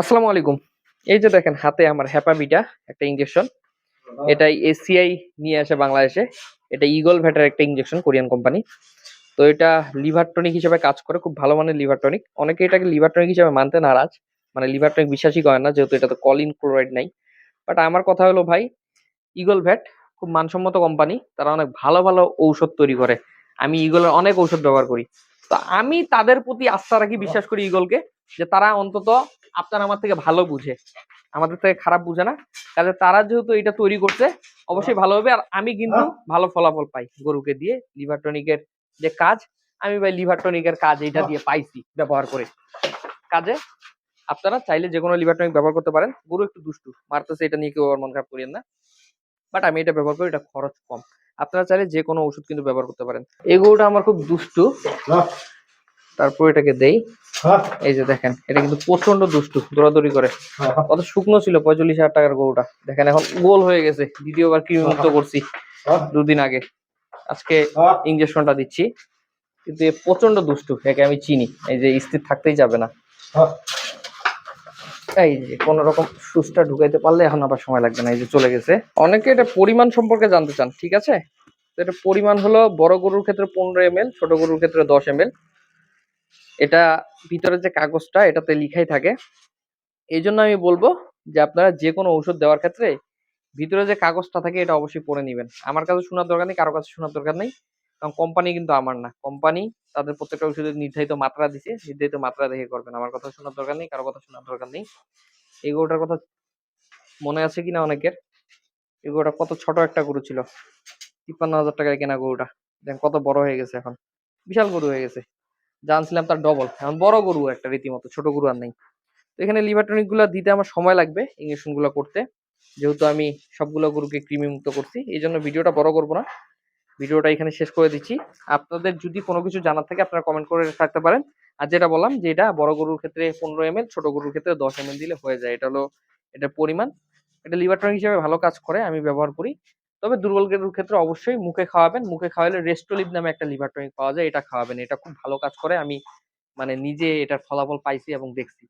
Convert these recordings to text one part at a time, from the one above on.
আসসালামু আলাইকুম। এই যে দেখেন, হাতে আমার হ্যাপাবিটা একটা ইঞ্জেকশন এটা এসিআই নিয়ে আসে বাংলাদেশে। এটা ইগল ভ্যাটের একটা ইঞ্জেকশন কোরিয়ান কোম্পানি তো এটা লিভার টনিক হিসেবে কাজ করে, খুব ভালো মানের লিভার টনিক অনেকে এটাকে লিভার টনিক হিসেবে মানতে নারাজ। মানে লিভার টনিক বিশ্বাসই করে না, যেহেতু এটাতে কলিন ক্লোরাইড নাই। বাট আমার কথা হলো ভাই ইগল ভ্যাট খুব মানসম্মত কোম্পানি তারা অনেক ভালো ভালো ঔষধ তৈরি করে। আমি ইগলের অনেক ঔষধ ব্যবহার করি। তো আমি তাদের প্রতি আস্থা রাখি, বিশ্বাস করি ইগলকে যে তারা অন্তত আপনার আমার থেকে ভালো বুঝে। আমাদের থেকে খারাপ বুঝে না। কাজে তারা যেহেতু এটা তৈরি করছে অবশ্যই ভালো হবে। আর আমি কিন্তু ভালো ফলাফল পাই গরুকে দিয়ে। লিভার টনিকের যে কাজ আমি ভাই লিভার টনিকের কাজ এটা দিয়ে পাইছি ব্যবহার করে। কাজে আপনারা চাইলে যে কোনো লিভার টনিক ব্যবহার করতে পারেন। গরু একটু দুষ্টু মারতেছে এটা নিয়ে কেউ আবার মন খারাপ করিয়েন না। বাট আমি এটা ব্যবহার করি এটা খরচ কম। আপনারা চাইলে যে কোনো ওষুধ কিন্তু ব্যবহার করতে পারেন। এই গরুটা আমার খুব দুষ্টু। তারপর এটাকে দেই। এই যে দেখেন এটা কিন্তু প্রচণ্ড দুষ্টু দৌড়াদৌড়ি করে। কত শুকনো ছিল পঁয়তাল্লিশ হাজার টাকার গরুটা। দেখেন এখন গোল হয়ে গেছে। দ্বিতীয়বার কৃমি মুক্ত করছি দুদিন আগে। আজকে ইঞ্জেকশনটা দিচ্ছি। কিন্তু এ প্রচণ্ড দুষ্টু একে আমি চিনি। এই যে স্থির থাকতেই যাবে না। এই যে কোন রকম সুচটা ঢুকাইতে পারলে এখন আবার সময় লাগবে না এই যে চলে গেছে। অনেকে এটা পরিমাণ সম্পর্কে জানতে চান ঠিক আছে? এটা পরিমাণ হলো বড় গরুর ক্ষেত্রে পনেরো এম এল ছোট গরুর ক্ষেত্রে দশ এম এল এটা ভিতরে যে কাগজটা, এটাতে লিখাই থাকে। এই জন্য আমি বলব যে আপনারা যে কোনো ঔষধ দেওয়ার ক্ষেত্রে ভিতরে যে কাগজটা থাকে, এটা অবশ্যই পড়ে নেবেন। আমার কাছে শোনার দরকার নেই, কারও কাছে শোনার দরকার নেই। কারণ কোম্পানি কিন্তু আমার না। কোম্পানি তাদের প্রত্যেকটা ওষুধের নির্ধারিত মাত্রা দিছে, নির্ধারিত মাত্রা দেখে করবেন। আমার কথা শোনার দরকার নেই, কারও কথা শোনার দরকার নেই। এই গরুটার কথা মনে আছে কিনা অনেকের? এই গরুটা কত ছোট একটা গরু ছিল? তিপ্পান্ন হাজার টাকায় কেনা গরুটা। দেখেন কত বড় হয়ে গেছে এখন। বিশাল গরু হয়ে গেছে। জানছিলাম তার ডবল এখন বড় গরু একটা, রীতিমতো। ছোট গরু আর নেই। তো এখানে লিভার টনিকগুলা দিতে আমার সময় লাগবে ইঞ্জেকশনগুলো করতে। যেহেতু আমি সবগুলো গরুকে কৃমি মুক্ত করছি, এই জন্য ভিডিওটা বড় করব না। ভিডিওটা এখানে শেষ করে দিচ্ছি। আপনাদের যদি কোনো কিছু জানার থাকে, আপনারা কমেন্ট করে থাকতে পারেন। আর যেটা বললাম যে এটা বড় গরুর ক্ষেত্রে পনেরো এম ছোট গরুর ক্ষেত্রে দশ এম দিলে হয়ে যায়। এটা হলো এটার পরিমাণ। এটা লিভার টনিক হিসেবে ভালো কাজ করে, আমি ব্যবহার করি। তবে দুর্বল গরুর ক্ষেত্রে অবশ্যই মুখে খাওয়াবেন। মুখে খাওয়ালে রেস্টোলিভ নামে একটা লিভার টনিক পাওয়া যায়, এটা খাওয়াবেন। এটা খুব ভালো কাজ করে। আমি মানে নিজে এটার ফলাফল পাইছি এবং দেখছি।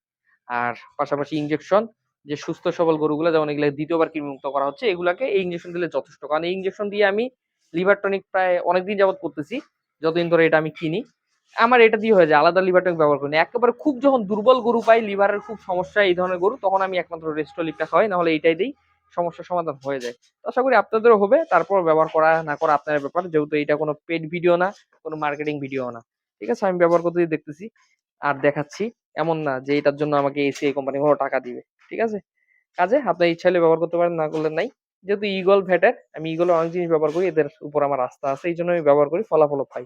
আর পাশাপাশি ইঞ্জেকশন যে সুস্থ সবল গরুগুলো, যেমন এগুলো দ্বিতীয়বার কৃমিমুক্ত করা হচ্ছে, এগুলাকে এই ইনজেকশন দিলে যথেষ্ট। কারণ এই ইঞ্জেকশন দিয়ে আমি লিভার টনিক প্রায় অনেকদিন যাবত করতেছি। যতদিন ধরে এটা আমি কিনি। আমার এটা দিয়ে হয়ে যায়, আলাদা লিভার টনিক ব্যবহার করি একেবারে খুব যখন দুর্বল গরু পাই লিভারের খুব সমস্যা এই ধরনের গরু, তখন আমি একমাত্র রেস্টোলিভটা খাওয়াই, নাহলে এইটাই দিই। সমস্যার সমাধান হয়ে যায়। আশা করি আপনাদেরও হবে। তারপর ব্যবহার করা না করা আপনার ব্যাপার। যেহেতু এটা কোনো পেড ভিডিও না, কোনো মার্কেটিং ভিডিও না। ঠিক আছে, আমি ব্যবহার করতে দেখতেছি। আর দেখাচ্ছি। এমন না যে এটার জন্য আমাকে এসিআই কোম্পানি কোনো টাকা দিবে। ঠিক আছে? কাজে আপনার ইচ্ছা হলে ব্যবহার করতে পারেন, না করলে নাই। যেহেতু ইগল ভ্যাটের আমি ইগলের অনেক জিনিস ব্যবহার করি। এদের উপর আমার আস্থা আছে। এই জন্য আমি ব্যবহার করি, ফলাফলও পাই।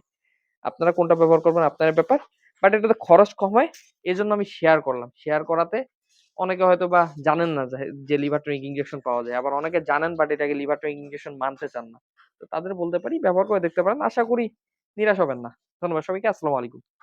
আপনারা কোনটা ব্যবহার করবেন আপনার ব্যাপার। বাট এটাতে খরচ কম হয়। এই জন্য আমি শেয়ার করলাম। শেয়ার করাতে অনেকে হয়তো বা জানেন না যে- লিভার টনিক ইঞ্জেকশন পাওয়া যায়। আবার অনেকে জানেন বাট এটাকে লিভার টনিক ইঞ্জেকশন মানতে চান না। তো তাদের বলতে পারি, ব্যবহার করে দেখতে পারেন। আশা করি নিরাশ হবেন না। ধন্যবাদ সবাইকে। আসসালামু আলাইকুম।